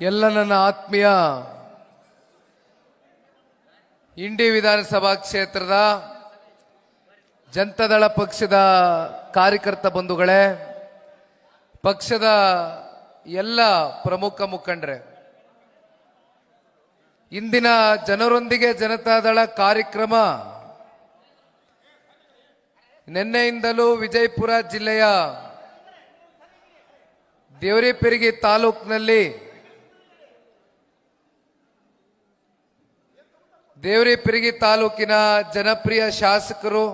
ಎಲ್ಲ ನನ್ನ ಆತ್ಮೀಯ ಇಂಡಿ ವಿಧಾನಸಭಾ ಕ್ಷೇತ್ರದ ಜನತಾದಳ ಪಕ್ಷದ ಕಾರ್ಯಕರ್ತ ಬಂಧುಗಳೇ, ಪಕ್ಷದ ಎಲ್ಲ ಪ್ರಮುಖ ಮುಖಂಡರೆ, ಇಂದಿನ ಜನರೊಂದಿಗೆ ಜನತಾದಳ ಕಾರ್ಯಕ್ರಮ ನಿನ್ನೆಯಿಂದಲೂ ವಿಜಯಪುರ ಜಿಲ್ಲೆಯ ದೇವರಿಪೆರಿಗೆ ತಾಲೂಕಿನಲ್ಲಿ ದೇವರಿಪೆರಿಗೆ ತಾಲೂಕಿನ ಜನಪ್ರಿಯ ಶಾಸಕರು,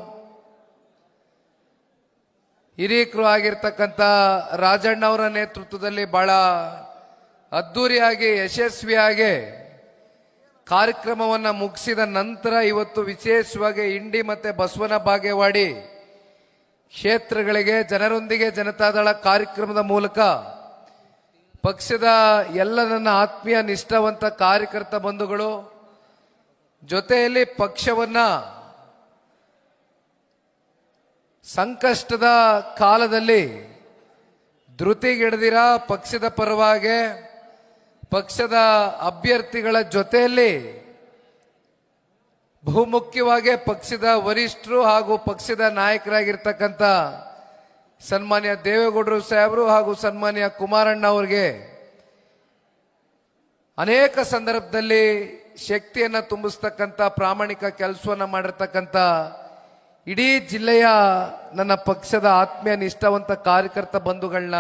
ಹಿರಿಯಕರು ಆಗಿರ್ತಕ್ಕಂಥ ರಾಜಣ್ಣ ಅವರ ನೇತೃತ್ವದಲ್ಲಿ ಬಹಳ ಅದ್ದೂರಿಯಾಗಿ, ಯಶಸ್ವಿಯಾಗಿ ಕಾರ್ಯಕ್ರಮವನ್ನು ಮುಗಿಸಿದ ನಂತರ ಇವತ್ತು ವಿಶೇಷವಾಗಿ ಇಂಡಿ ಮತ್ತು ಬಸವನ ಬಾಗೇವಾಡಿ ಕ್ಷೇತ್ರಗಳಿಗೆ, ಜನರೊಂದಿಗೆ ಜನತಾದಳ ಕಾರ್ಯಕ್ರಮದ ಮೂಲಕ ಪಕ್ಷದ ಎಲ್ಲ ನನ್ನ ಆತ್ಮೀಯ ನಿಷ್ಠಾವಂತ ಕಾರ್ಯಕರ್ತ ಬಂಧುಗಳು ಜೊತೆಯಲ್ಲಿ ಪಕ್ಷವನ್ನ ಸಂಕಷ್ಟದ ಕಾಲದಲ್ಲಿ ಧೃತಿಗಿಡದಿರ ಪಕ್ಷದ ಪರವಾಗಿ ಪಕ್ಷದ ಅಭ್ಯರ್ಥಿಗಳ ಜೊತೆಯಲ್ಲಿ ಬಹುಮುಖ್ಯವಾಗಿ ಪಕ್ಷದ ವರಿಷ್ಠರು ಹಾಗೂ ಪಕ್ಷದ ನಾಯಕರಾಗಿರ್ತಕ್ಕಂಥ ಸನ್ಮಾನ್ಯ ದೇವೇಗೌಡರು ಸಾಹೇಬರು ಹಾಗೂ ಸನ್ಮಾನ್ಯ ಕುಮಾರಣ್ಣ ಅವರಿಗೆ ಅನೇಕ ಸಂದರ್ಭದಲ್ಲಿ ಶಕ್ತಿಯನ್ನು ತುಂಬಿಸ್ತಕ್ಕಂಥ ಪ್ರಾಮಾಣಿಕ ಕೆಲಸವನ್ನು ಮಾಡಿರ್ತಕ್ಕಂಥ ಇಡೀ ಜಿಲ್ಲೆಯ ನನ್ನ ಪಕ್ಷದ ಆತ್ಮೀಯ ನಿಷ್ಠಾವಂತ ಕಾರ್ಯಕರ್ತ ಬಂಧುಗಳನ್ನ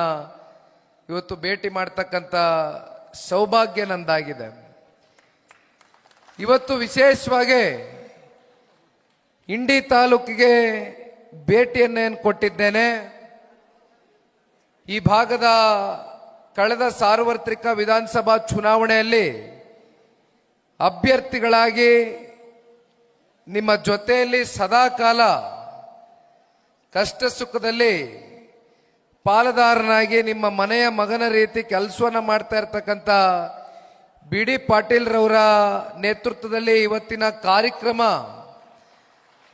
ಇವತ್ತು ಭೇಟಿ ಮಾಡ್ತಕ್ಕಂಥ ಸೌಭಾಗ್ಯ ನಂದಾಗಿದೆ. ಇವತ್ತು ವಿಶೇಷವಾಗಿ ಇಂಡಿ ತಾಲೂಕಿಗೆ ಭೇಟಿಯನ್ನೇನು ಕೊಟ್ಟಿದ್ದೇನೆ. ಈ ಭಾಗದ ಕಳೆದ ಸಾರ್ವತ್ರಿಕ ವಿಧಾನಸಭಾ ಚುನಾವಣೆಯಲ್ಲಿ ಅಭ್ಯರ್ಥಿಗಳಾಗಿ ನಿಮ್ಮ ಜೊತೆಯಲ್ಲಿ ಸದಾಕಾಲ ಕಷ್ಟ ಸುಖದಲ್ಲಿ ಪಾಲುದಾರನಾಗಿ ನಿಮ್ಮ ಮನೆಯ ಮಗನ ರೀತಿ ಕೆಲಸವನ್ನು ಮಾಡ್ತಾ ಇರ್ತಕ್ಕಂಥ ಬಿ ಡಿ ಪಾಟೀಲ್ರವರ ನೇತೃತ್ವದಲ್ಲಿ ಇವತ್ತಿನ ಕಾರ್ಯಕ್ರಮ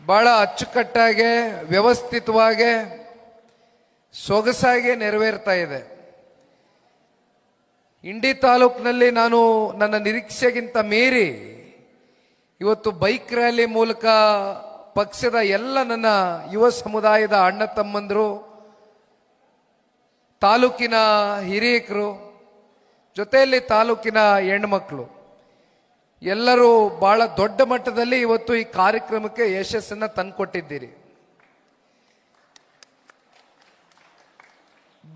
ಬಹಳ ಅಚ್ಚುಕಟ್ಟಾಗಿ, ವ್ಯವಸ್ಥಿತವಾಗಿ, ಸೊಗಸಾಗಿ ನೆರವೇರ್ತಾ ಇದೆ. ಇಂಡಿ ತಾಲೂಕಿನಲ್ಲಿ ನಾನು ನನ್ನ ನಿರೀಕ್ಷೆಗಿಂತ ಮೀರಿ ಇವತ್ತು ಬೈಕ್ ರ್ಯಾಲಿ ಮೂಲಕ ಪಕ್ಷದ ಎಲ್ಲ ನನ್ನ ಯುವ ಸಮುದಾಯದ ಅಣ್ಣ ತಮ್ಮಂದರು, ತಾಲೂಕಿನ ಹಿರಿಯಕರು, ಜೊತೆಯಲ್ಲಿ ತಾಲೂಕಿನ ಹೆಣ್ಮಕ್ಳು. ಎಲ್ಲರೂ ಬಹಳ ದೊಡ್ಡ ಮಟ್ಟದಲ್ಲಿ ಇವತ್ತು ಈ ಕಾರ್ಯಕ್ರಮಕ್ಕೆ ಯಶಸ್ಸನ್ನು ತಂದುಕೊಟ್ಟಿದ್ದೀರಿ.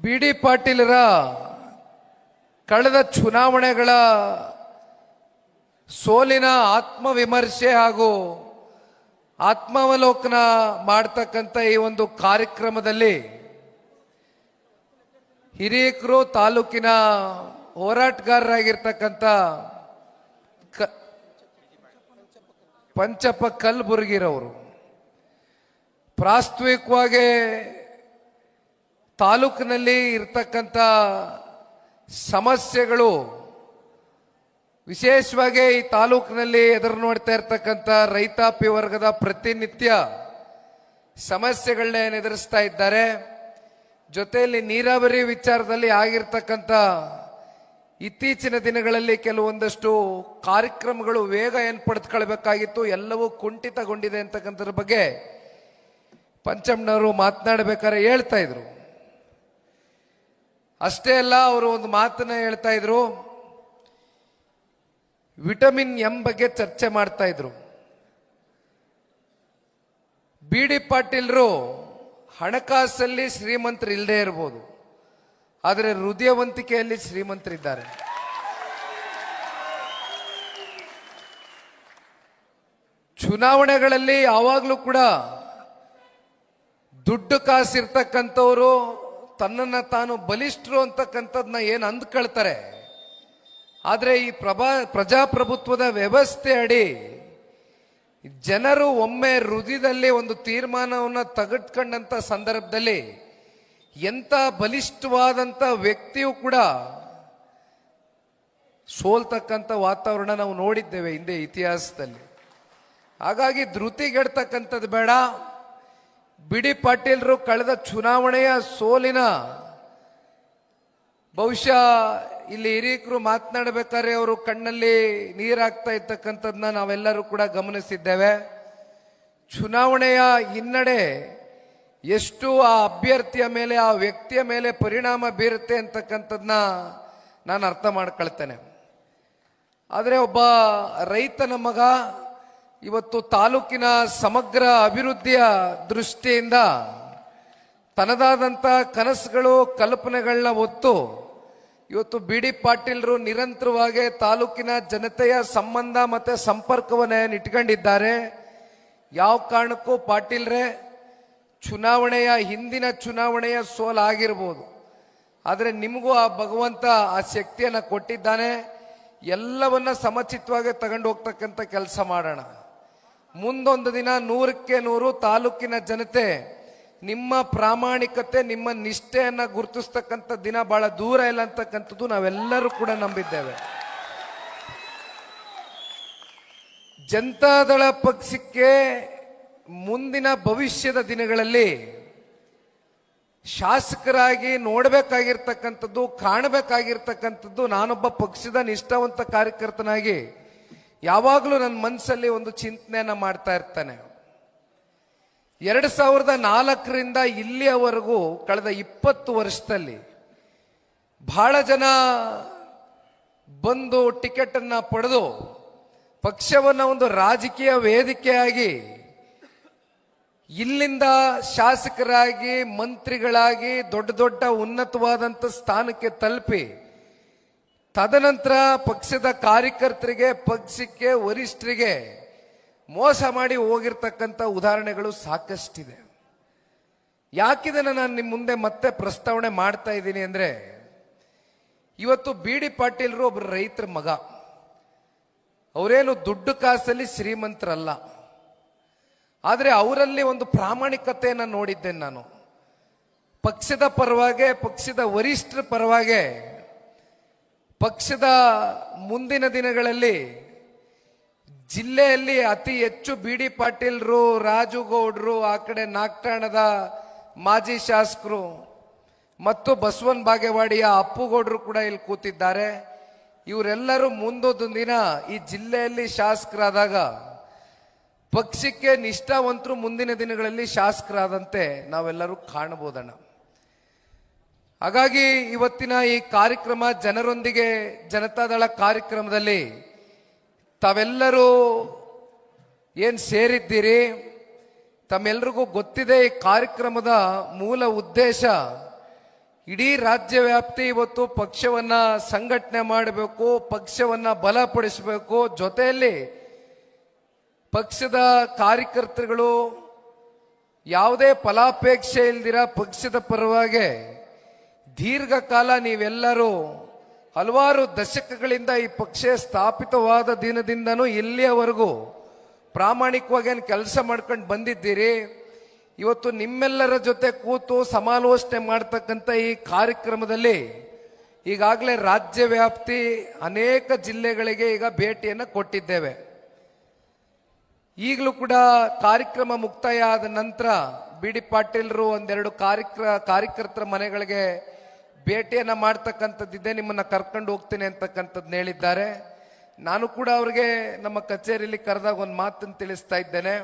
ಬಿ ಡಿ ಪಾಟೀಲರ ಕಳೆದ ಚುನಾವಣೆಗಳ ಸೋಲಿನ ಆತ್ಮವಿಮರ್ಶೆ ಹಾಗೂ ಆತ್ಮಾವಲೋಕನ ಮಾಡ್ತಕ್ಕಂಥ ಈ ಒಂದು ಕಾರ್ಯಕ್ರಮದಲ್ಲಿ ಹಿರಿಯಕರು ತಾಲೂಕಿನ ಹೋರಾಟಗಾರರಾಗಿರ್ತಕ್ಕಂಥ ಕ- ಪಂಚಪ್ಪ ಕಲ್ಬುರ್ಗಿರವರು ಪ್ರಾಸ್ತಾವಿಕವಾಗಿ ತಾಲೂಕಿನಲ್ಲಿ ಇರ್ತಕ್ಕಂಥ ಸಮಸ್ಯೆಗಳು. ವಿಶೇಷವಾಗಿ ಈ ತಾಲೂಕಿನಲ್ಲಿ ಎದುರು ನೋಡ್ತಾ ಇರ್ತಕ್ಕಂಥ ರೈತಾಪಿ ವರ್ಗದ ಪ್ರತಿನಿತ್ಯ ಸಮಸ್ಯೆಗಳನ್ನ ಎದುರಿಸ್ತಾ ಇದ್ದಾರೆ. ಜೊತೆಯಲ್ಲಿ ನೀರಾವರಿ ವಿಚಾರದಲ್ಲಿ ಆಗಿರ್ತಕ್ಕಂಥ ಇತ್ತೀಚಿನ ದಿನಗಳಲ್ಲಿ ಕೆಲವೊಂದಷ್ಟು ಕಾರ್ಯಕ್ರಮಗಳು ವೇಗ ಏನು ಪಡೆದುಕೊಳ್ಬೇಕಾಗಿತ್ತು, ಎಲ್ಲವೂ ಕುಂಠಿತಗೊಂಡಿದೆ ಅಂತಕ್ಕಂಥದ್ರ ಬಗ್ಗೆ ಪಂಚಮ್ನವರು ಮಾತನಾಡಬೇಕಾದ್ರೆ ಹೇಳ್ತಾ ಇದ್ರು. ಅಷ್ಟೇ ಅಲ್ಲ, ಅವರು ಒಂದು ಮಾತನ್ನ ಹೇಳ್ತಾ ಇದ್ರು. ವಿಟಮಿನ್ ಎಂ ಬಗ್ಗೆ ಚರ್ಚೆ ಮಾಡ್ತಾ ಇದ್ರು. ಬಿ ಡಿ ಪಾಟೀಲ್ರು ಹಣಕಾಸಲ್ಲಿ ಶ್ರೀಮಂತರು ಇಲ್ಲದೆ ಇರ್ಬೋದು, ಆದರೆ ಹೃದಯವಂತಿಕೆಯಲ್ಲಿ ಶ್ರೀಮಂತರಿದ್ದಾರೆ. ಚುನಾವಣೆಗಳಲ್ಲಿ ಯಾವಾಗಲೂ ಕೂಡ ದುಡ್ಡು ಕಾಸಿರ್ತಕ್ಕಂಥವ್ರು ತನ್ನನ್ನು ತಾನು ಬಲಿಷ್ಠರು ಅಂತಕ್ಕಂಥದ್ದನ್ನ ಏನು ಅಂದ್ಕೊಳ್ತಾರೆ? ಆದರೆ ಈ ಪ್ರಭಾ, ಪ್ರಜಾಪ್ರಭುತ್ವದ ವ್ಯವಸ್ಥೆ ಅಡಿ ಜನರು ಒಮ್ಮೆ ಹೃದಯದಲ್ಲಿ ಒಂದು ತೀರ್ಮಾನವನ್ನು ತಗಟ್ಕೊಂಡಂಥ ಸಂದರ್ಭದಲ್ಲಿ ಎಂಥ ಬಲಿಷ್ಠವಾದಂಥ ವ್ಯಕ್ತಿಯು ಕೂಡ ಸೋಲ್ತಕ್ಕಂಥ ವಾತಾವರಣ ನಾವು ನೋಡಿದ್ದೇವೆ ಹಿಂದೆ ಇತಿಹಾಸದಲ್ಲಿ. ಹಾಗಾಗಿ ಧೃತಿಗೆಡ್ತಕ್ಕಂಥದ್ದು ಬೇಡ. ಬಿಡಿ ಪಾಟೀಲ್ರು ಕಳೆದ ಚುನಾವಣೆಯ ಸೋಲಿನ ಬಹುಶಃ ಇಲ್ಲಿ ಹಿರಿಯಕರು ಮಾತನಾಡಬೇಕಾದ್ರೆ ಅವರು ಕಣ್ಣಲ್ಲಿ ನೀರಾಗ್ತಾ ಇರ್ತಕ್ಕಂಥದ್ದನ್ನ ನಾವೆಲ್ಲರೂ ಕೂಡ ಗಮನಿಸಿದ್ದೇವೆ. ಚುನಾವಣೆಯ ಹಿನ್ನಡೆ ಎಷ್ಟು ಆ ಅಭ್ಯರ್ಥಿಯ ಮೇಲೆ, ಆ ವ್ಯಕ್ತಿಯ ಮೇಲೆ ಪರಿಣಾಮ ಬೀರುತ್ತೆ ಅಂತಕ್ಕಂಥದ್ದನ್ನ ನಾನು ಅರ್ಥ ಮಾಡ್ಕೊಳ್ತೇನೆ. ಆದರೆ ಒಬ್ಬ ರೈತನ ಮಗ ಇವತ್ತು ತಾಲೂಕಿನ ಸಮಗ್ರ ಅಭಿವೃದ್ಧಿಯ ದೃಷ್ಟಿಯಿಂದ ತನ್ನದಾದಂಥ ಕನಸುಗಳು ಕಲ್ಪನೆಗಳನ್ನ ಹೊತ್ತು ಇವತ್ತು ಬಿ ಡಿ ಪಾಟೀಲ್ರು ನಿರಂತರವಾಗಿ ತಾಲೂಕಿನ ಜನತೆಯ ಸಂಬಂಧ ಮತ್ತೆ ಸಂಪರ್ಕವನ್ನೇ ಇಟ್ಕೊಂಡಿದ್ದಾರೆ, ಯಾವ ಕಾರಣಕ್ಕೂ ಪಾಟೀಲ್ರೇ ಚುನಾವಣೆಯ ಹಿಂದಿನ ಚುನಾವಣೆಯ ಸೋಲಾಗಿರ್ಬೋದು ಆದರೆ ನಿಮಗೂ ಆ ಭಗವಂತ ಆ ಶಕ್ತಿಯನ್ನು ಕೊಟ್ಟಿದ್ದಾನೆ. ಎಲ್ಲವನ್ನ ಸಮಚಿತವಾಗಿ ತಗೊಂಡು ಹೋಗ್ತಕ್ಕಂಥ ಕೆಲಸ ಮಾಡೋಣ. ಮುಂದೊಂದು ದಿನ ನೂರಕ್ಕೆ ನೂರು ತಾಲೂಕಿನ ಜನತೆ ನಿಮ್ಮ ಪ್ರಾಮಾಣಿಕತೆ, ನಿಮ್ಮ ನಿಷ್ಠೆಯನ್ನು ಗುರುತಿಸ್ತಕ್ಕಂಥ ದಿನ ಬಹಳ ದೂರ ಇಲ್ಲ ಅಂತಕ್ಕಂಥದ್ದು ನಾವೆಲ್ಲರೂ ಕೂಡ ನಂಬಿದ್ದೇವೆ. ಜನತಾದಳ ಪಕ್ಷಕ್ಕೆ ಮುಂದಿನ ಭವಿಷ್ಯದ ದಿನಗಳಲ್ಲಿ ಶಾಸಕರಾಗಿ ನೋಡಬೇಕಾಗಿರ್ತಕ್ಕಂಥದ್ದು, ಕಾಣಬೇಕಾಗಿರ್ತಕ್ಕಂಥದ್ದು ನಾನೊಬ್ಬ ಪಕ್ಷದ ನಿಷ್ಠಾವಂತ ಕಾರ್ಯಕರ್ತನಾಗಿ ಯಾವಾಗಲೂ ನನ್ನ ಮನಸ್ಸಲ್ಲಿ ಒಂದು ಚಿಂತನೆಯನ್ನು ಮಾಡ್ತಾ ಇರ್ತಾನೆ. ಎರಡು ಸಾವಿರದ ನಾಲ್ಕರಿಂದ ಇಲ್ಲಿಯವರೆಗೂ ಕಳೆದ ಇಪ್ಪತ್ತು ವರ್ಷದಲ್ಲಿ ಬಹಳ ಜನ ಬಂದು ಟಿಕೆಟ್ ಅನ್ನ ಪಡೆದು ಪಕ್ಷವನ್ನ ಒಂದು ರಾಜಕೀಯ ವೇದಿಕೆಯಾಗಿ ಇಲ್ಲಿಂದ ಶಾಸಕರಾಗಿ, ಮಂತ್ರಿಗಳಾಗಿ, ದೊಡ್ಡ ದೊಡ್ಡ ಉನ್ನತವಾದಂಥ ಸ್ಥಾನಕ್ಕೆ ತಲುಪಿ ತದನಂತರ ಪಕ್ಷದ ಕಾರ್ಯಕರ್ತರಿಗೆ, ಪಕ್ಷಕ್ಕೆ ವರಿಷ್ಠರಿಗೆ ಮೋಸ ಮಾಡಿ ಹೋಗಿರ್ತಕ್ಕಂಥ ಉದಾಹರಣೆಗಳು ಸಾಕಷ್ಟಿದೆ. ಯಾಕಿದನ್ನು ನಾನು ನಿಮ್ಮ ಮುಂದೆ ಮತ್ತೆ ಪ್ರಸ್ತಾವನೆ ಮಾಡ್ತಾ ಇದ್ದೀನಿ ಅಂದರೆ, ಇವತ್ತು ಬಿ ಡಿ ಪಾಟೀಲ್ರು ಒಬ್ಬರು ರೈತರ ಮಗ. ಅವರೇನು ದುಡ್ಡು ಕಾಸಲ್ಲಿ ಶ್ರೀಮಂತರಲ್ಲ. ಆದರೆ ಅವರಲ್ಲಿ ಒಂದು ಪ್ರಾಮಾಣಿಕತೆಯನ್ನು ನೋಡಿದ್ದೇನೆ ನಾನು. ಪಕ್ಷದ ಪರವಾಗೆ, ಪಕ್ಷದ ವರಿಷ್ಠರ ಪರವಾಗೆ ಪಕ್ಷದ ಮುಂದಿನ ದಿನಗಳಲ್ಲಿ ಜಿಲ್ಲೆಯಲ್ಲಿ ಅತಿ ಹೆಚ್ಚು ಬಿ ಡಿ ಪಾಟೀಲ್ರು, ರಾಜುಗೌಡ್ರು, ಆ ಕಡೆ ನಾಗ್ಟಾಣದ ಮಾಜಿ ಶಾಸಕರು ಮತ್ತು ಬಸವನ್ ಬಾಗೇವಾಡಿಯ ಅಪ್ಪುಗೌಡರು ಕೂಡ ಇಲ್ಲಿ ಕೂತಿದ್ದಾರೆ. ಇವರೆಲ್ಲರೂ ಮುಂದೊಂದು ದಿನ ಈ ಜಿಲ್ಲೆಯಲ್ಲಿ ಶಾಸಕರಾದಾಗ ಪಕ್ಷಕ್ಕೆ ನಿಷ್ಠಾವಂತರು ಮುಂದಿನ ದಿನಗಳಲ್ಲಿ ಶಾಸಕರಾದಂತೆ ನಾವೆಲ್ಲರೂ ಕಾಣಬಹುದಣ್ಣ ಹಾಗಾಗಿ ಇವತ್ತಿನ ಈ ಕಾರ್ಯಕ್ರಮ ಜನರೊಂದಿಗೆ ಜನತಾದಳ ಕಾರ್ಯಕ್ರಮದಲ್ಲಿ ತಾವೆಲ್ಲರೂ ಏನು ಸೇರಿದ್ದೀರಿ? ತಮ್ಮೆಲ್ರಿಗೂ ಗೊತ್ತಿದೆ ಈ ಕಾರ್ಯಕ್ರಮದ ಮೂಲ ಉದ್ದೇಶ ಇಡೀ ರಾಜ್ಯ ವ್ಯಾಪ್ತಿ ಇವತ್ತು ಪಕ್ಷವನ್ನ ಸಂಘಟನೆ ಮಾಡಬೇಕು, ಪಕ್ಷವನ್ನ ಬಲಪಡಿಸಬೇಕು. ಜೊತೆಯಲ್ಲಿ ಪಕ್ಷದ ಕಾರ್ಯಕರ್ತರುಗಳು ಯಾವುದೇ ಫಲಾಪೇಕ್ಷೆ ಇಲ್ದಿರ ಪಕ್ಷದ ಪರವಾಗಿ ದೀರ್ಘಕಾಲ ನೀವೆಲ್ಲರೂ ಹಲವಾರು ದಶಕಗಳಿಂದ ಈ ಪಕ್ಷ ಸ್ಥಾಪಿತವಾದ ದಿನದಿಂದನೂ ಇಲ್ಲಿಯವರೆಗೂ ಪ್ರಾಮಾಣಿಕವಾಗಿ ಕೆಲಸ ಮಾಡ್ಕೊಂಡು ಬಂದಿದ್ದೀರಿ? ಇವತ್ತು ನಿಮ್ಮೆಲ್ಲರ ಜೊತೆ ಕೂತು ಸಮಾಲೋಚನೆ ಮಾಡ್ತಕ್ಕಂಥ ಈ ಕಾರ್ಯಕ್ರಮದಲ್ಲಿ ಈಗಾಗಲೇ ರಾಜ್ಯ ವ್ಯಾಪ್ತಿ ಅನೇಕ ಜಿಲ್ಲೆಗಳಿಗೆ ಈಗ ಭೇಟಿಯನ್ನು ಕೊಟ್ಟಿದ್ದೇವೆ. ಈಗಲೂ ಕೂಡ ಕಾರ್ಯಕ್ರಮ ಮುಕ್ತಾಯ ಆದ ನಂತರ ಬಿ ಡಿ ಪಾಟೀಲ್ರು ಒಂದೆರಡು ಕಾರ್ಯಕ್ರ, ಕಾರ್ಯಕರ್ತರ ಮನೆಗಳಿಗೆ ಭೇಟಿಯನ್ನ ಮಾಡ್ತಕ್ಕಂಥದ್ದಿದೆ, ನಿಮ್ಮನ್ನು ಕರ್ಕೊಂಡು ಹೋಗ್ತೇನೆ ಅಂತಕ್ಕಂಥದ್ದು ಹೇಳಿದ್ದಾರೆ. ನಾನು ಕೂಡ ಅವ್ರಿಗೆ ನಮ್ಮ ಕಚೇರಿಯಲ್ಲಿ ಕರೆದಾಗ ಒಂದು ಮಾತನ್ನು ತಿಳಿಸ್ತಾ ಇದ್ದೇನೆ.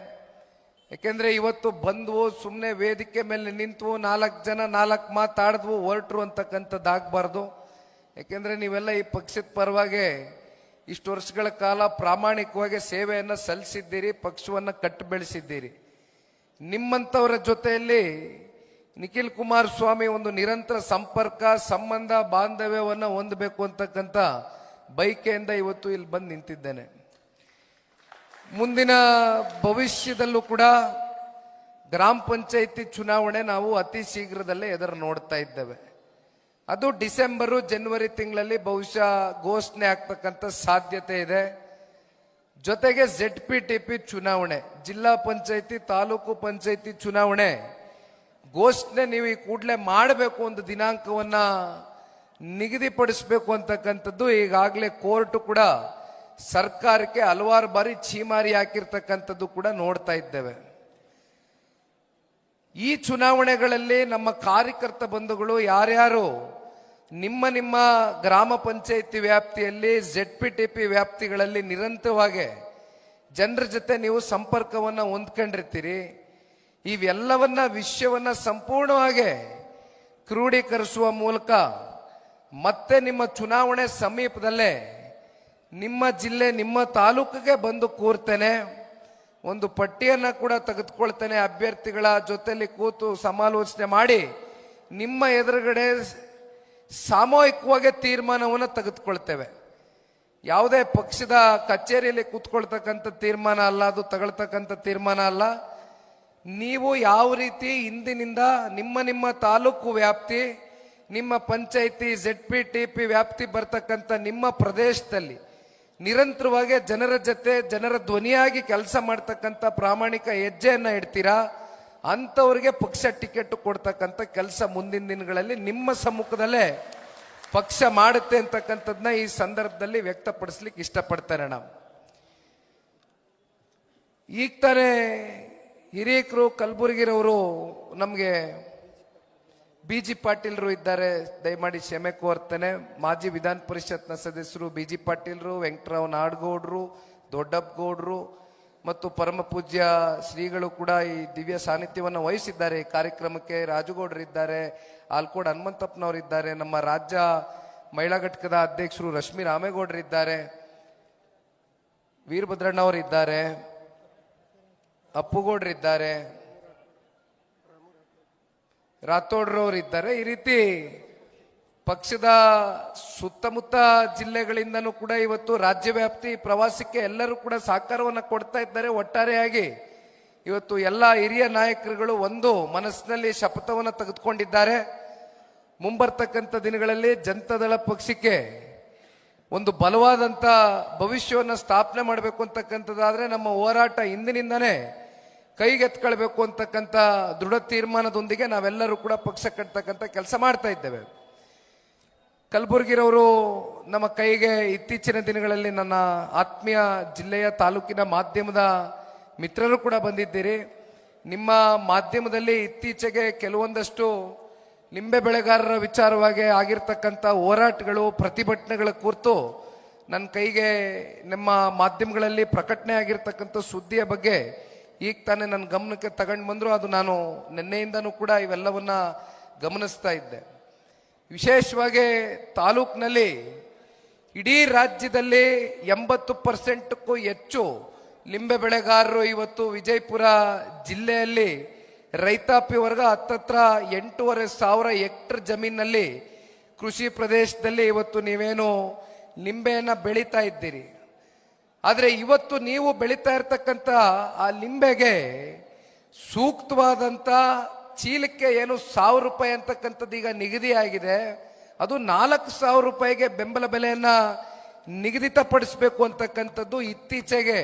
ಯಾಕೆಂದರೆ ಇವತ್ತು ಬಂದವು ಸುಮ್ಮನೆ ವೇದಿಕೆ ಮೇಲೆ ನಿಂತು ನಾಲ್ಕು ಜನ, ನಾಲ್ಕು ಮಾತಾಡಿದ್ವು ಹೊರಟ್ರು ಅಂತಕ್ಕಂಥದ್ದು ಆಗಬಾರ್ದು. ಯಾಕೆಂದರೆ ನೀವೆಲ್ಲ ಈ ಪಕ್ಷದ ಪರವಾಗಿ ಇಷ್ಟು ವರ್ಷಗಳ ಕಾಲ ಪ್ರಾಮಾಣಿಕವಾಗಿ ಸೇವೆಯನ್ನು ಸಲ್ಲಿಸಿದ್ದೀರಿ, ಪಕ್ಷವನ್ನು ಕಟ್ಟು ಬೆಳೆಸಿದ್ದೀರಿ ನಿಮ್ಮಂಥವರ ಜೊತೆಯಲ್ಲಿ ನಿಖಿಲ್ ಕುಮಾರಸ್ವಾಮಿ ಒಂದು ನಿರಂತರ ಸಂಪರ್ಕ, ಸಂಬಂಧ, ಬಾಂಧವ್ಯವನ್ನು ಹೊಂದಬೇಕು ಅಂತಕ್ಕಂಥ ಬೈಕೆಯಿಂದ ಇವತ್ತು ಇಲ್ಲಿ ಬಂದು ನಿಂತಿದ್ದೇನೆ. ಮುಂದಿನ ಭವಿಷ್ಯದಲ್ಲೂ ಕೂಡ ಗ್ರಾಮ ಪಂಚಾಯಿತಿ ಚುನಾವಣೆ ನಾವು ಅತಿ ಶೀಘ್ರದಲ್ಲೇ ಎದುರು ನೋಡ್ತಾ ಇದ್ದೇವೆ. ಅದು ಡಿಸೆಂಬರು, ಜನವರಿ ತಿಂಗಳಲ್ಲಿ ಬಹುಶಃ ಘೋಷಣೆ ಆಗ್ತಕ್ಕಂಥ ಸಾಧ್ಯತೆ ಇದೆ. ಜೊತೆಗೆ ಜೆಡ್ ಪಿ ಟಿ ಪಿ ಚುನಾವಣೆ, ಜಿಲ್ಲಾ ಪಂಚಾಯಿತಿ, ತಾಲೂಕು ಪಂಚಾಯಿತಿ ಚುನಾವಣೆ ಘೋಷಣೆ ನೀವು ಈ ಕೂಡಲೇ ಮಾಡಬೇಕು ಒಂದು ದಿನಾಂಕವನ್ನ ನಿಗದಿಪಡಿಸಬೇಕು ಅಂತಕ್ಕಂಥದ್ದು, ಈಗಾಗಲೇ ಕೋರ್ಟ್ ಕೂಡ ಸರ್ಕಾರಕ್ಕೆ ಹಲವಾರು ಬಾರಿ ಛೀಮಾರಿ ಹಾಕಿರ್ತಕ್ಕಂಥದ್ದು ಕೂಡ ನೋಡ್ತಾ ಇದ್ದೇವೆ. ಈ ಚುನಾವಣೆಗಳಲ್ಲಿ ನಮ್ಮ ಕಾರ್ಯಕರ್ತ ಬಂಧುಗಳು ಯಾರ್ಯಾರು? ನಿಮ್ಮ ನಿಮ್ಮ ಗ್ರಾಮ ಪಂಚಾಯಿತಿ ವ್ಯಾಪ್ತಿಯಲ್ಲಿ ಜೆಡ್ ಪಿ ಟಿ ಪಿ ವ್ಯಾಪ್ತಿಗಳಲ್ಲಿ ನಿರಂತರವಾಗಿ ಜನರ ಜೊತೆ ನೀವು ಸಂಪರ್ಕವನ್ನು ಹೊಂದ್ಕೊಂಡಿರ್ತೀರಿ. ಇವೆಲ್ಲವನ್ನ ವಿಷಯವನ್ನ ಸಂಪೂರ್ಣವಾಗಿ ಕ್ರೋಢೀಕರಿಸುವ ಮೂಲಕ ಮತ್ತೆ ನಿಮ್ಮ ಚುನಾವಣೆ ಸಮೀಪದಲ್ಲೇ ನಿಮ್ಮ ಜಿಲ್ಲೆ, ನಿಮ್ಮ ತಾಲೂಕಿಗೆ ಬಂದು ಕೂರ್ತೇನೆ. ಒಂದು ಪಟ್ಟಿಯನ್ನು ಕೂಡ ತೆಗೆದುಕೊಳ್ತೇನೆ. ಅಭ್ಯರ್ಥಿಗಳ ಜೊತೆಯಲ್ಲಿ ಕೂತು ಸಮಾಲೋಚನೆ ಮಾಡಿ ನಿಮ್ಮ ಎದುರುಗಡೆ ಸಾಮೂಹಿಕವಾಗಿ ತೀರ್ಮಾನವನ್ನು ತೆಗೆದುಕೊಳ್ತೇವೆ. ಯಾವುದೇ ಪಕ್ಷದ ಕಚೇರಿಯಲ್ಲಿ ಕೂತ್ಕೊಳ್ತಕ್ಕಂಥ ತೀರ್ಮಾನ ಅಲ್ಲ, ಅದು ತಗೊಳ್ತಕ್ಕಂಥ ತೀರ್ಮಾನ ಅಲ್ಲ. ನೀವು ಯಾವ ರೀತಿ ಇಂದಿನಿಂದ ನಿಮ್ಮ ನಿಮ್ಮ ತಾಲೂಕು ವ್ಯಾಪ್ತಿ, ನಿಮ್ಮ panchayat Z P T P ವ್ಯಾಪ್ತಿ ಬರ್ತಕ್ಕಂಥ ನಿಮ್ಮ ಪ್ರದೇಶದಲ್ಲಿ ನಿರಂತರವಾಗಿ ಜನರ ಜೊತೆ, ಜನರ ಧ್ವನಿಯಾಗಿ ಕೆಲಸ ಮಾಡ್ತಕ್ಕಂಥ ಪ್ರಾಮಾಣಿಕ ಹೆಜ್ಜೆಯನ್ನು ಇಡ್ತೀರಾ? ಅಂಥವ್ರಿಗೆ ಪಕ್ಷ ಟಿಕೆಟ್ ಕೊಡ್ತಕ್ಕಂಥ ಕೆಲಸ ಮುಂದಿನ ದಿನಗಳಲ್ಲಿ ನಿಮ್ಮ ಸಮ್ಮುಖದಲ್ಲೇ ಪಕ್ಷ ಮಾಡುತ್ತೆ ಅಂತಕ್ಕಂಥದ್ದನ್ನ ಈ ಸಂದರ್ಭದಲ್ಲಿ ವ್ಯಕ್ತಪಡಿಸ್ಲಿಕ್ಕೆ ಇಷ್ಟಪಡ್ತಾರೆ ನಾವು. ಈಗ ತಾನೇ ಹಿರಿಯಕರು ಕಲಬುರಗಿರವರು ನಮಗೆ ಬಿ ಜಿ ಪಾಟೀಲ್ರು ಇದ್ದಾರೆ. ದಯಮಾಡಿ ಕ್ಷಮೆ ಕೋರ್ತೇನೆ. ಮಾಜಿ ವಿಧಾನ ಪರಿಷತ್ನ ಸದಸ್ಯರು ಬಿ ಜಿ ಪಾಟೀಲ್ರು, ವೆಂಕಟರಾವ್ ನಾಡಗೌಡ್ರು, ದೊಡ್ಡಪ್ಪಗೌಡ್ರು ಮತ್ತು ಪರಮ ಪೂಜ್ಯ ಶ್ರೀಗಳು ಕೂಡ ಈ ದಿವ್ಯ ಸಾನ್ನಿಧ್ಯವನ್ನು ವಹಿಸಿದ್ದಾರೆ. ಈ ಕಾರ್ಯಕ್ರಮಕ್ಕೆ ರಾಜುಗೌಡರು ಇದ್ದಾರೆ, ಆಲ್ಕೋಡ್ ಹನುಮಂತಪ್ಪನವರು ಇದ್ದಾರೆ, ನಮ್ಮ ರಾಜ್ಯ ಮಹಿಳಾ ಘಟಕದ ಅಧ್ಯಕ್ಷರು ರಶ್ಮಿ ರಾಮೇಗೌಡರು ಇದ್ದಾರೆ, ವೀರಭದ್ರಣ್ಣವರು ಇದ್ದಾರೆ. ಅಪ್ಪುಗೌಡ್ರಿದ್ದಾರೆ. ರಾಥೋಡ್ರವರಿದ್ದಾರೆ. ಈ ರೀತಿ ಪಕ್ಷದ ಸುತ್ತಮುತ್ತ ಜಿಲ್ಲೆಗಳಿಂದನೂ ಕೂಡ ಇವತ್ತು ರಾಜ್ಯ ವ್ಯಾಪ್ತಿ ಪ್ರವಾಸಕ್ಕೆ ಎಲ್ಲರೂ ಕೂಡ ಸಹಕಾರವನ್ನು ಕೊಡ್ತಾ ಇದ್ದಾರೆ. ಒಟ್ಟಾರೆಯಾಗಿ ಇವತ್ತು ಎಲ್ಲ ಹಿರಿಯ ನಾಯಕರುಗಳು ಒಂದು ಮನಸ್ಸಿನಲ್ಲಿ ಶಪಥವನ್ನು ತೆಗೆದುಕೊಂಡಿದ್ದಾರೆ. ಮುಂಬರ್ತಕ್ಕಂಥ ದಿನಗಳಲ್ಲಿ ಜನತಾದಳ ಪಕ್ಷಕ್ಕೆ ಒಂದು ಬಲವಾದಂಥ ಭವಿಷ್ಯವನ್ನು ಸ್ಥಾಪನೆ ಮಾಡಬೇಕು ಅಂತಕ್ಕಂಥದ್ದಾದರೆ ನಮ್ಮ ಹೋರಾಟ ಇಂದಿನಿಂದನೇ ಕೈಗೆತ್ಕೊಳ್ಬೇಕು ಅಂತಕ್ಕಂಥ ದೃಢ ತೀರ್ಮಾನದೊಂದಿಗೆ ನಾವೆಲ್ಲರೂ ಕೂಡ ಪಕ್ಷ ಕಟ್ತಕ್ಕಂಥ ಕೆಲಸ ಮಾಡ್ತಾ ಇದ್ದೇವೆ. ಕಲಬುರಗಿರವರು ನಮ್ಮ ಕೈಗೆ ಇತ್ತೀಚಿನ ದಿನಗಳಲ್ಲಿ ನನ್ನ ಆತ್ಮೀಯ ಜಿಲ್ಲೆಯ ತಾಲೂಕಿನ ಮಾಧ್ಯಮದ ಮಿತ್ರರು ಕೂಡ ಬಂದಿದ್ದೀರಿ. ನಿಮ್ಮ ಮಾಧ್ಯಮದಲ್ಲಿ ಇತ್ತೀಚೆಗೆ ಕೆಲವೊಂದಷ್ಟು ನಿಂಬೆ ಬೆಳೆಗಾರರ ವಿಚಾರವಾಗಿ ಆಗಿರ್ತಕ್ಕಂಥ ಹೋರಾಟಗಳು, ಪ್ರತಿಭಟನೆಗಳ ಕುರಿತು ನನ್ನ ಕೈಗೆ, ನಿಮ್ಮ ಮಾಧ್ಯಮಗಳಲ್ಲಿ ಪ್ರಕಟಣೆ ಆಗಿರ್ತಕ್ಕಂಥ ಸುದ್ದಿಯ ಬಗ್ಗೆ ಈಗ ತಾನೇ ನನ್ನ ಗಮನಕ್ಕೆ ತಗೊಂಡು ಬಂದರು, ಅದು ನಾನು ನಿನ್ನೆಯಿಂದನೂ ಕೂಡ ಇವೆಲ್ಲವನ್ನ ಗಮನಿಸ್ತಾ ಇದ್ದೆ. ವಿಶೇಷವಾಗಿ ತಾಲೂಕಿನಲ್ಲಿ ಇಡೀ ರಾಜ್ಯದಲ್ಲಿ ಎಂಬತ್ತು ಪರ್ಸೆಂಟ್ಕ್ಕೂ ಹೆಚ್ಚು ಲಿಂಬೆ ಬೆಳೆಗಾರರು ಇವತ್ತು ವಿಜಯಪುರ ಜಿಲ್ಲೆಯಲ್ಲಿ ರೈತಾಪಿ ವರ್ಗ ಹತ್ತತ್ರ ಎಂಟೂವರೆ ಸಾವಿರ ಹೆಕ್ಟರ್ ಜಮೀನಲ್ಲಿ ಕೃಷಿ ಪ್ರದೇಶದಲ್ಲಿ ಇವತ್ತು ನೀವೇನು ಲಿಂಬೆಯನ್ನು ಬೆಳೀತಾ ಇದ್ದೀರಿ. ಆದರೆ ಇವತ್ತು ನೀವು ಬೆಳೀತಾ ಇರ್ತಕ್ಕಂಥ ಆ ಲಿಂಬೆಗೆ ಸೂಕ್ತವಾದಂಥ ಚೀಲಕ್ಕೆ ಏನು ಸಾವಿರ ರೂಪಾಯಿ ಅಂತಕ್ಕಂಥದ್ದು ಈಗ ನಿಗದಿಯಾಗಿದೆ. ಅದು ನಾಲ್ಕು ಸಾವಿರ ರೂಪಾಯಿಗೆ ಬೆಂಬಲ ಬೆಲೆಯನ್ನ ನಿಗದಿತಪಡಿಸಬೇಕು ಅಂತಕ್ಕಂಥದ್ದು ಇತ್ತೀಚೆಗೆ.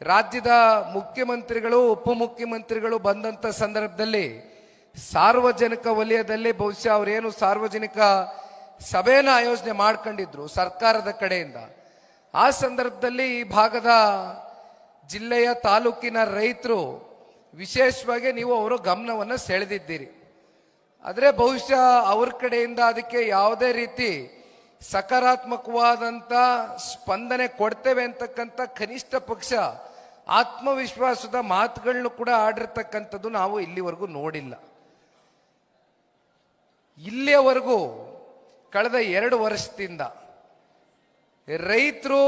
ರಾಜ್ಯದ ಮುಖ್ಯಮಂತ್ರಿಗಳು, ಉಪಮುಖ್ಯಮಂತ್ರಿಗಳು ಬಂದಂಥ ಸಂದರ್ಭದಲ್ಲಿ ಸಾರ್ವಜನಿಕ ವಲಯದಲ್ಲಿ ಬಹುಶಃ ಅವರೇನು ಸಾರ್ವಜನಿಕ ಸಭೆಯನ್ನು ಆಯೋಜನೆ ಮಾಡ್ಕೊಂಡಿದ್ರು ಸರ್ಕಾರದ ಕಡೆಯಿಂದ. ಆ ಸಂದರ್ಭದಲ್ಲಿ ಈ ಭಾಗದ ಜಿಲ್ಲೆಯ ತಾಲೂಕಿನ ರೈತರು ವಿಶೇಷವಾಗಿ ನೀವು ಅವರ ಗಮನವನ್ನು ಸೆಳೆದಿದ್ದೀರಿ. ಆದರೆ ಬಹುಶಃ ಅವ್ರ ಕಡೆಯಿಂದ ಅದಕ್ಕೆ ಯಾವುದೇ ರೀತಿ ಸಕಾರಾತ್ಮಕವಾದಂಥ ಸ್ಪಂದನೆ ಕೊಡ್ತೇವೆ ಅಂತಕ್ಕಂಥ ಕನಿಷ್ಠ ಪಕ್ಷ ಆತ್ಮವಿಶ್ವಾಸದ ಮಾತುಗಳನ್ನು ಕೂಡ ಆಡಿರ್ತಕ್ಕಂಥದ್ದು ನಾವು ಇಲ್ಲಿವರೆಗೂ ನೋಡಿಲ್ಲ. ಇಲ್ಲಿಯವರೆಗೂ ಕಳೆದ ಎರಡು ವರ್ಷದಿಂದ ರೈತರು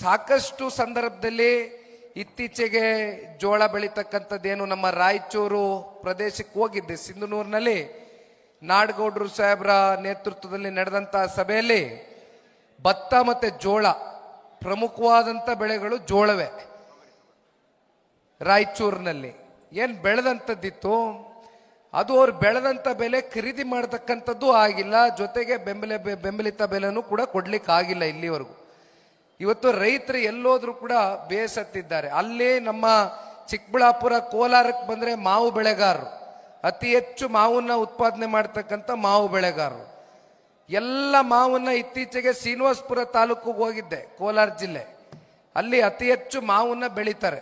ಸಾಕಷ್ಟು ಸಂದರ್ಭದಲ್ಲಿ ಇತ್ತೀಚೆಗೆ ಜೋಳ ಬೆಳೀತಕ್ಕಂಥದ್ದೇನು ನಮ್ಮ ರಾಯಚೂರು ಪ್ರದೇಶಕ್ಕೆ ಹೋಗಿದ್ದೆ ಸಿಂಧನೂರಿನಲ್ಲಿ. ನಾಡಗೌಡರು ಸಾಹೇಬ್ರ ನೇತೃತ್ವದಲ್ಲಿ ನಡೆದಂಥ ಸಭೆಯಲ್ಲಿ ಭತ್ತ ಮತ್ತೆ ಜೋಳ, ಪ್ರಮುಖವಾದಂಥ ಬೆಳೆಗಳು ಜೋಳವೇ. ರಾಯಚೂರಿನಲ್ಲಿ. ಏನು ಬೆಳೆದಂಥದ್ದಿತ್ತು? ಅದು ಅವ್ರು ಬೆಳೆದಂಥ ಬೆಲೆ ಖರೀದಿ ಮಾಡತಕ್ಕಂಥದ್ದು ಆಗಿಲ್ಲ. ಜೊತೆಗೆ ಬೆಂಬಲ ಬೆಂಬಲಿತ ಬೆಲೆನೂ ಕೂಡ ಕೊಡ್ಲಿಕ್ಕೆ ಆಗಿಲ್ಲ ಇಲ್ಲಿವರೆಗೂ. ಇವತ್ತು ರೈತರು ಎಲ್ಲೋದ್ರೂ ಕೂಡ ಬೇಸತ್ತಿದ್ದಾರೆ. ಅಲ್ಲೇ ನಮ್ಮ ಚಿಕ್ಕಬಳ್ಳಾಪುರ ಕೋಲಾರಕ್ಕೆ ಬಂದರೆ ಮಾವು ಬೆಳೆಗಾರರು. ಅತಿ ಹೆಚ್ಚು ಮಾವನ್ನ ಉತ್ಪಾದನೆ ಮಾಡ್ತಕ್ಕಂಥ ಮಾವು ಬೆಳೆಗಾರರು. ಎಲ್ಲ ಮಾವನ್ನ ಇತ್ತೀಚೆಗೆ ಶ್ರೀನಿವಾಸಪುರ ತಾಲೂಕಿಗೆ ಹೋಗಿದ್ದೆ, ಕೋಲಾರ ಜಿಲ್ಲೆ. ಅಲ್ಲಿ ಅತಿ ಹೆಚ್ಚು ಮಾವನ್ನ ಬೆಳೀತಾರೆ.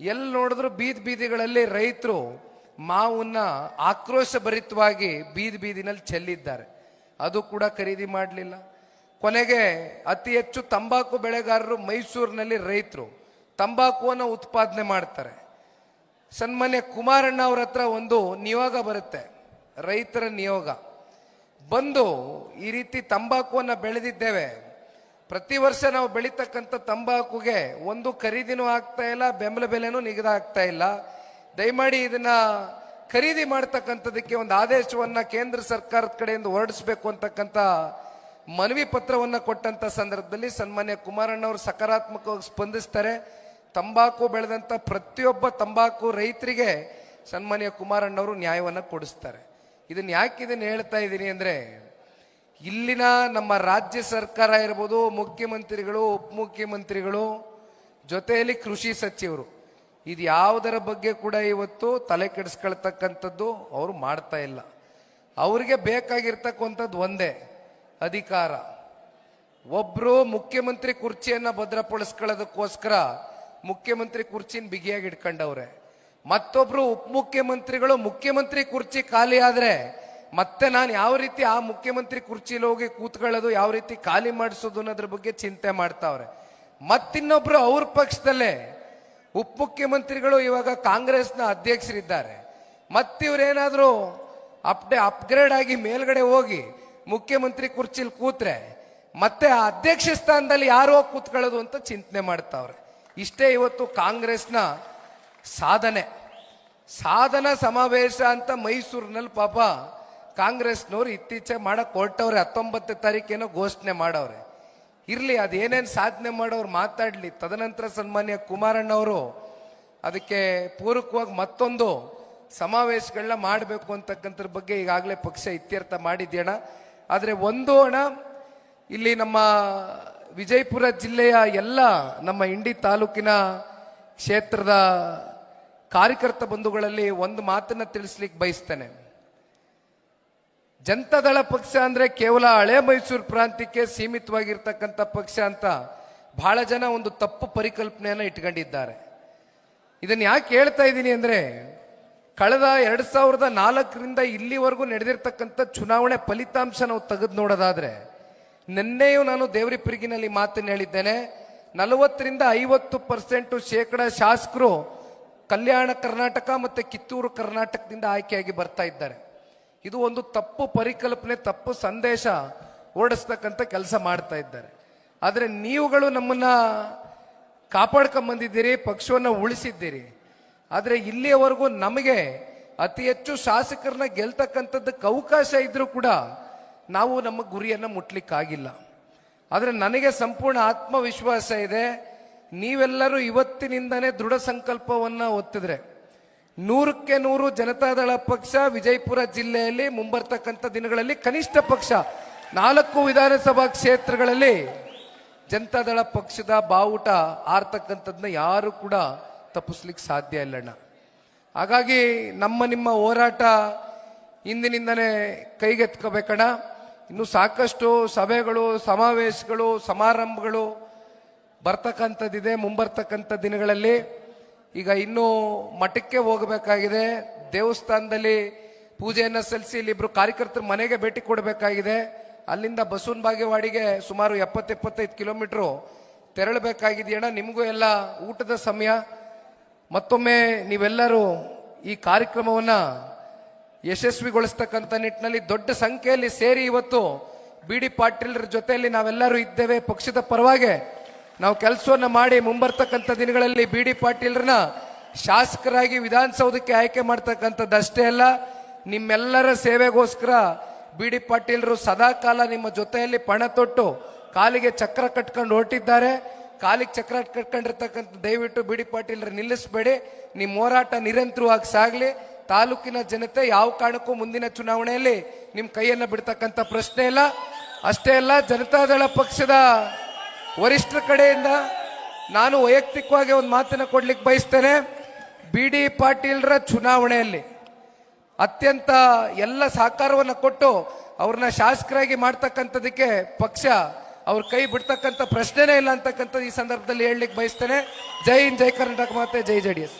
ಎಲ್ಲಿ ನೋಡಿದ್ರು ಬೀದಿ ಬೀದಿಗಳಲ್ಲಿ ರೈತರು ಮಾವನ್ನ ಆಕ್ರೋಶ ಭರಿತವಾಗಿ ಬೀದಿ ಬೀದಿನಲ್ಲಿ ಚೆಲ್ಲಿದ್ದಾರೆ. ಅದು ಕೂಡ ಖರೀದಿ ಮಾಡಲಿಲ್ಲ. ಕೊನೆಗೆ ಅತಿ ಹೆಚ್ಚು ತಂಬಾಕು ಬೆಳೆಗಾರರು ಮೈಸೂರಿನಲ್ಲಿ ರೈತರು. ತಂಬಾಕುವನ್ನು ಉತ್ಪಾದನೆ ಮಾಡ್ತಾರೆ. ಸನ್ಮಾನ್ಯ ಕುಮಾರಣ್ಣ ಅವ್ರ ಹತ್ರ ಒಂದು ನಿಯೋಗ ಬರುತ್ತೆ. ರೈತರ ನಿಯೋಗ. ಬಂದು ಈ ರೀತಿ ತಂಬಾಕುವನ್ನು ಬೆಳೆದಿದ್ದೇವೆ. ಪ್ರತಿ ವರ್ಷ ನಾವು ಬೆಳೀತಕ್ಕಂಥ ತಂಬಾಕುಗೆ ಒಂದು ಖರೀದಿನೂ ಆಗ್ತಾ ಇಲ್ಲ, ಬೆಂಬಲ ಬೆಲೆನೂ ನಿಗದ ಆಗ್ತಾ ಇಲ್ಲ. ದಯಮಾಡಿ ಇದನ್ನ ಖರೀದಿ ಮಾಡ್ತಕ್ಕಂಥದಕ್ಕೆ ಒಂದು ಆದೇಶವನ್ನ ಕೇಂದ್ರ ಸರ್ಕಾರದ ಕಡೆಯಿಂದ ಹೊರಡಿಸಬೇಕು ಅಂತಕ್ಕಂಥ ಮನವಿ ಪತ್ರವನ್ನ ಕೊಟ್ಟಂತ ಸಂದರ್ಭದಲ್ಲಿ ಸನ್ಮಾನ್ಯ ಕುಮಾರಣ್ಣ ಅವರು ಸಕಾರಾತ್ಮಕವಾಗಿ ಸ್ಪಂದಿಸ್ತಾರೆ. ತಂಬಾಕು ಬೆಳೆದಂತ ಪ್ರತಿಯೊಬ್ಬ ತಂಬಾಕು ರೈತರಿಗೆ ಸನ್ಮಾನ್ಯ ಕುಮಾರಣ್ಣವರು ನ್ಯಾಯವನ್ನ ಕೊಡಿಸ್ತಾರೆ. ಇದನ್ನ ಯಾಕೆ ಇದನ್ನ ಹೇಳ್ತಾ ಇದ್ದೀನಿ ಅಂದ್ರೆ, ಇಲ್ಲಿನ ನಮ್ಮ ರಾಜ್ಯ ಸರ್ಕಾರ ಇರ್ಬೋದು ಮುಖ್ಯಮಂತ್ರಿಗಳು, ಉಪಮುಖ್ಯಮಂತ್ರಿಗಳು, ಜೊತೆಯಲ್ಲಿ ಕೃಷಿ ಸಚಿವರು ಇದು ಯಾವುದರ ಬಗ್ಗೆ ಕೂಡ ಇವತ್ತು ತಲೆ ಕೆಡಿಸ್ಕೊಳ್ತಕ್ಕಂಥದ್ದು ಅವರು ಮಾಡ್ತಾ ಇಲ್ಲ. ಅವರಿಗೆ ಬೇಕಾಗಿರ್ತಕ್ಕಂಥದ್ದು ಒಂದೇ, ಅಧಿಕಾರ. ಒಬ್ರು ಮುಖ್ಯಮಂತ್ರಿ ಕುರ್ಚಿಯನ್ನ ಭದ್ರಪಡಿಸ್ಕೊಳ್ಳೋದಕ್ಕೋಸ್ಕರ ಮುಖ್ಯಮಂತ್ರಿ ಕುರ್ಚಿನ ಬಿಗಿಯಾಗಿ ಇಟ್ಕೊಂಡವ್ರೆ. ಮತ್ತೊಬ್ರು ಉಪಮುಖ್ಯಮಂತ್ರಿಗಳು ಮುಖ್ಯಮಂತ್ರಿ ಕುರ್ಚಿ ಖಾಲಿ ಆದ್ರೆ ಮತ್ತೆ ನಾನು ಯಾವ ರೀತಿ ಆ ಮುಖ್ಯಮಂತ್ರಿ ಕುರ್ಚಿಲಿ ಹೋಗಿ ಕೂತ್ಕೊಳ್ಳೋದು, ಯಾವ ರೀತಿ ಖಾಲಿ ಮಾಡಿಸೋದು ಅನ್ನೋದ್ರ ಬಗ್ಗೆ ಚಿಂತೆ ಮಾಡ್ತಾವ್ರೆ. ಮತ್ತಿನ್ನೊಬ್ರು ಅವ್ರ ಪಕ್ಷದಲ್ಲೇ ಉಪಮುಖ್ಯಮಂತ್ರಿಗಳು ಇವಾಗ ಕಾಂಗ್ರೆಸ್ನ ಅಧ್ಯಕ್ಷರಿದ್ದಾರೆ. ಮತ್ತಿವ್ರೇನಾದರೂ ಅಪ್ಡೇ, ಅಪ್ಗ್ರೇಡ್ ಆಗಿ ಮೇಲ್ಗಡೆ ಹೋಗಿ ಮುಖ್ಯಮಂತ್ರಿ ಕುರ್ಚಿಲಿ ಕೂತ್ರೆ ಮತ್ತೆ ಆ ಅಧ್ಯಕ್ಷ ಸ್ಥಾನದಲ್ಲಿ ಯಾರೋ ಕೂತ್ಕೊಳ್ಳೋದು ಅಂತ ಚಿಂತನೆ ಮಾಡ್ತಾವ್ರೆ. ಇಷ್ಟೇ ಇವತ್ತು ಕಾಂಗ್ರೆಸ್ನ ಸಾಧನೆ. ಸಾಧನ ಸಮಾವೇಶ ಅಂತ ಮೈಸೂರಿನಲ್ಲಿ ಪಾಪ ಕಾಂಗ್ರೆಸ್ನವ್ರು ಇತ್ತೀಚೆ ಮಾಡಕ್ಕೆ ಹೊರಟವ್ರೆ. ಹತ್ತೊಂಬತ್ತನೇ ತಾರೀಕೇನೋ ಘೋಷಣೆ ಮಾಡವ್ರೆ. ಇರ್ಲಿ ಅದೇನೇನು ಸಾಧನೆ ಮಾಡೋರು ಮಾತಾಡ್ಲಿ. ತದನಂತರ ಸನ್ಮಾನ್ಯ ಕುಮಾರಣ್ಣವರು ಅದಕ್ಕೆ ಪೂರಕವಾಗಿ ಮತ್ತೊಂದು ಸಮಾವೇಶಗಳನ್ನ ಮಾಡಬೇಕು ಅಂತಕ್ಕಂಥದ್ರ ಬಗ್ಗೆ ಈಗಾಗಲೇ ಪಕ್ಷ ಇತ್ಯರ್ಥ ಮಾಡಿದ್ಯಣ ಆದರೆ ಒಂದು ಅಣ್ಣ, ಇಲ್ಲಿ ನಮ್ಮ ವಿಜಯಪುರ ಜಿಲ್ಲೆಯ ಎಲ್ಲ ನಮ್ಮ ಇಂಡಿ ತಾಲೂಕಿನ ಕ್ಷೇತ್ರದ ಕಾರ್ಯಕರ್ತ ಬಂಧುಗಳಲ್ಲಿ ಒಂದು ಮಾತನ್ನು ತಿಳಿಸ್ಲಿಕ್ಕೆ ಬಯಸ್ತೇನೆ. ಜನತಾದಳ ಪಕ್ಷ ಅಂದ್ರೆ ಕೇವಲ ಹಳೆ ಮೈಸೂರು ಪ್ರಾಂತ್ಯಕ್ಕೆ ಸೀಮಿತವಾಗಿರ್ತಕ್ಕಂಥ ಪಕ್ಷ ಅಂತ ಬಹಳ ಜನ ಒಂದು ತಪ್ಪು ಪರಿಕಲ್ಪನೆಯನ್ನ ಇಟ್ಕೊಂಡಿದ್ದಾರೆ. ಇದನ್ನ ಯಾಕೆ ಹೇಳ್ತಾ ಇದ್ದೀನಿ ಅಂದ್ರೆ ಕಳೆದ ಎರಡ್ ಸಾವಿರದ ನಾಲ್ಕರಿಂದ ಇಲ್ಲಿವರೆಗೂ ನಡೆದಿರ್ತಕ್ಕಂಥ ಚುನಾವಣೆ ಫಲಿತಾಂಶ ನಾವು ತೆಗೆದು ನೋಡೋದಾದ್ರೆ ನಿನ್ನೆಯೂ ನಾನು ದೇವರಿಪಿರಿಗಿನಲ್ಲಿ ಮಾತನ್ನು ಹೇಳಿದ್ದೇನೆ. ನಲವತ್ತರಿಂದ ಐವತ್ತು ಪರ್ಸೆಂಟ್ ಶೇಕಡ ಶಾಸಕರು ಕಲ್ಯಾಣ ಕರ್ನಾಟಕ ಮತ್ತೆ ಕಿತ್ತೂರು ಕರ್ನಾಟಕದಿಂದ ಆಯ್ಕೆಯಾಗಿ ಬರ್ತಾ ಇದ್ದಾರೆ. ಇದು ಒಂದು ತಪ್ಪು ಪರಿಕಲ್ಪನೆ, ತಪ್ಪು ಸಂದೇಶ ಓಡಿಸ್ತಕ್ಕಂಥ ಕೆಲಸ ಮಾಡ್ತಾ ಇದ್ದಾರೆ. ಆದರೆ ನೀವುಗಳು ನಮ್ಮನ್ನ ಕಾಪಾಡ್ಕೊಂಬಂದಿದ್ದೀರಿ, ಪಕ್ಷವನ್ನು ಉಳಿಸಿದ್ದೀರಿ. ಆದರೆ ಇಲ್ಲಿಯವರೆಗೂ ನಮಗೆ ಅತಿ ಹೆಚ್ಚು ಶಾಸಕರನ್ನ ಗೆಲ್ತಕ್ಕಂಥದ್ದಕ್ಕೆ ಅವಕಾಶ ಇದ್ರೂ ಕೂಡ ನಾವು ನಮ್ಮ ಗುರಿಯನ್ನು ಮುಟ್ಲಿಕ್ಕಾಗಿಲ್ಲ. ಆದರೆ ನನಗೆ ಸಂಪೂರ್ಣ ಆತ್ಮವಿಶ್ವಾಸ ಇದೆ, ನೀವೆಲ್ಲರೂ ಇವತ್ತಿನಿಂದನೇ ದೃಢ ಸಂಕಲ್ಪವನ್ನು ಒತ್ತಿದ್ರೆ. ನೂರಕ್ಕೆ ನೂರು ಜನತಾದಳ ಪಕ್ಷ ವಿಜಯಪುರ ಜಿಲ್ಲೆಯಲ್ಲಿ ಮುಂಬರ್ತಕ್ಕಂಥ ದಿನಗಳಲ್ಲಿ ಕನಿಷ್ಠ ಪಕ್ಷ ನಾಲ್ಕು ವಿಧಾನಸಭಾ ಕ್ಷೇತ್ರಗಳಲ್ಲಿ ಜನತಾದಳ ಪಕ್ಷದ ಬಾವುಟ ಆರ್ತಕ್ಕಂಥದ್ದನ್ನ ಯಾರು ಕೂಡ ತಪ್ಪಿಸ್ಲಿಕ್ಕೆ ಸಾಧ್ಯ ಇಲ್ಲಣ್ಣ. ಹಾಗಾಗಿ ನಮ್ಮ ನಿಮ್ಮ ಹೋರಾಟ ಇಂದಿನಿಂದನೇ ಕೈಗೆತ್ಕೋಬೇಕಣ್ಣ. ಇನ್ನು ಸಾಕಷ್ಟು ಸಭೆಗಳು, ಸಮಾವೇಶಗಳು, ಸಮಾರಂಭಗಳು ಬರ್ತಕ್ಕಂಥದ್ದಿದೆ ಮುಂಬರ್ತಕ್ಕಂಥ ದಿನಗಳಲ್ಲಿ. ಈಗ ಇನ್ನೂ ಮಠಕ್ಕೆ ಹೋಗಬೇಕಾಗಿದೆ. ದೇವಸ್ಥಾನದಲ್ಲಿ ಪೂಜೆಯನ್ನು ಸಲ್ಲಿಸಿ ಇಲ್ಲಿ ಇಬ್ರು ಕಾರ್ಯಕರ್ತರು ಮನೆಗೆ ಭೇಟಿ ಕೊಡಬೇಕಾಗಿದೆ. ಅಲ್ಲಿಂದ ಬಸವನ ಬಾಗೇವಾಡಿಗೆ ಸುಮಾರು ಎಪ್ಪತ್ತು ಎಪ್ಪತ್ತೈದು ಕಿಲೋಮೀಟ್ರು ತೆರಳಬೇಕಾಗಿದೆಯಣ್ಣ. ನಿಮಗೂ ಎಲ್ಲ ಊಟದ ಸಮಯ. ಮತ್ತೊಮ್ಮೆ ನೀವೆಲ್ಲರೂ ಈ ಕಾರ್ಯಕ್ರಮವನ್ನು ಯಶಸ್ವಿಗೊಳಿಸ್ತಕ್ಕಂಥ ನಿಟ್ಟಿನಲ್ಲಿ ದೊಡ್ಡ ಸಂಖ್ಯೆಯಲ್ಲಿ ಸೇರಿ ಇವತ್ತು ಬಿ ಡಿ ಪಾಟೀಲ್ರ ಜೊತೆಯಲ್ಲಿ ನಾವೆಲ್ಲರೂ ಇದ್ದೇವೆ. ಪಕ್ಷದ ಪರವಾಗಿ ನಾವು ಕೆಲಸವನ್ನು ಮಾಡಿ ಮುಂಬರ್ತಕ್ಕಂಥ ದಿನಗಳಲ್ಲಿ ಬಿ ಡಿ ಪಾಟೀಲ್ರನ್ನ ಶಾಸಕರಾಗಿ ವಿಧಾನಸೌಧಕ್ಕೆ ಆಯ್ಕೆ ಮಾಡ್ತಕ್ಕಂಥದ್ದಷ್ಟೇ ಅಲ್ಲ, ನಿಮ್ಮೆಲ್ಲರ ಸೇವೆಗೋಸ್ಕರ ಬಿ ಡಿ ಪಾಟೀಲ್ರು ಸದಾ ಕಾಲ ನಿಮ್ಮ ಜೊತೆಯಲ್ಲಿ ಪಣ ತೊಟ್ಟು ಕಾಲಿಗೆ ಚಕ್ರ ಕಟ್ಕೊಂಡು ಹೊರಟಿದ್ದಾರೆ. ಕಾಲಿಗೆ ಚಕ್ರ ಕಟ್ಕೊಂಡಿರ್ತಕ್ಕಂಥ ದಯವಿಟ್ಟು ಬಿ ಡಿ ಪಾಟೀಲ್ರ ನಿಲ್ಲಿಸಬೇಡಿ. ನಿಮ್ಮ ಹೋರಾಟ ನಿರಂತರವಾಗಿ ಸಾಗಲಿ. ತಾಲೂಕಿನ ಜನತೆ ಯಾವ ಕಾರಣಕ್ಕೂ ಮುಂದಿನ ಚುನಾವಣೆಯಲ್ಲಿ ನಿಮ್ಮ ಕೈಯನ್ನು ಬಿಡ್ತಕ್ಕಂಥ ಪ್ರಶ್ನೆ ಇಲ್ಲ. ಅಷ್ಟೇ ಅಲ್ಲ, ಜನತಾದಳ ಪಕ್ಷದ ವರಿಷ್ಠರ ಕಡೆಯಿಂದ ನಾನು ವೈಯಕ್ತಿಕವಾಗಿ ಒಂದು ಮಾತನ್ನು ಕೊಡ್ಲಿಕ್ಕೆ ಬಯಸ್ತೇನೆ. ಬಿ ಡಿ ಪಾಟೀಲ್ರ ಚುನಾವಣೆಯಲ್ಲಿ ಅತ್ಯಂತ ಎಲ್ಲ ಸಹಕಾರವನ್ನು ಕೊಟ್ಟು ಅವ್ರನ್ನ ಶಾಸಕರಾಗಿ ಮಾಡ್ತಕ್ಕಂಥದಕ್ಕೆ ಪಕ್ಷ ಅವ್ರ ಕೈ ಬಿಡ್ತಕ್ಕಂಥ ಪ್ರಶ್ನೆನೇ ಇಲ್ಲ ಅಂತಕ್ಕಂಥದ್ದು ಈ ಸಂದರ್ಭದಲ್ಲಿ ಹೇಳಲಿಕ್ಕೆ ಬಯಸ್ತೇನೆ. ಜೈ ಹಿಂದ್, ಜೈ ಕರ್ನಾಟಕ ಮಾತೆ, ಜೈ ಜೆ ಡಿ ಎಸ್.